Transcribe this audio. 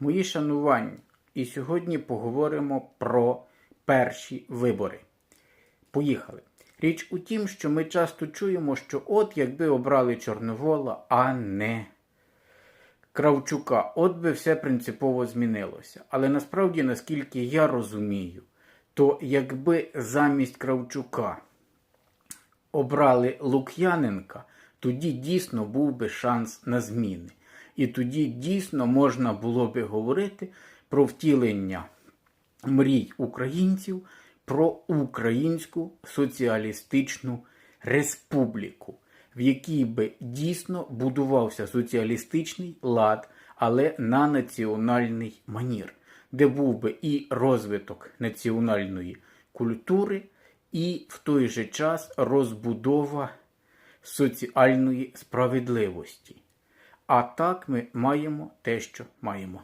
Мої шанування. І сьогодні поговоримо про перші вибори. Поїхали. Річ у тім, що ми часто чуємо, що от якби обрали Чорновола, а не Кравчука, от би все принципово змінилося. Але насправді, наскільки я розумію, то якби замість Кравчука обрали Лук'яненка, тоді дійсно був би шанс на зміни. І тоді дійсно можна було би говорити про втілення мрій українців про українську соціалістичну республіку, в якій би дійсно будувався соціалістичний лад, але на національний манір, де був би і розвиток національної культури, і в той же час розбудова соціальної справедливості. А так ми маємо те, що маємо.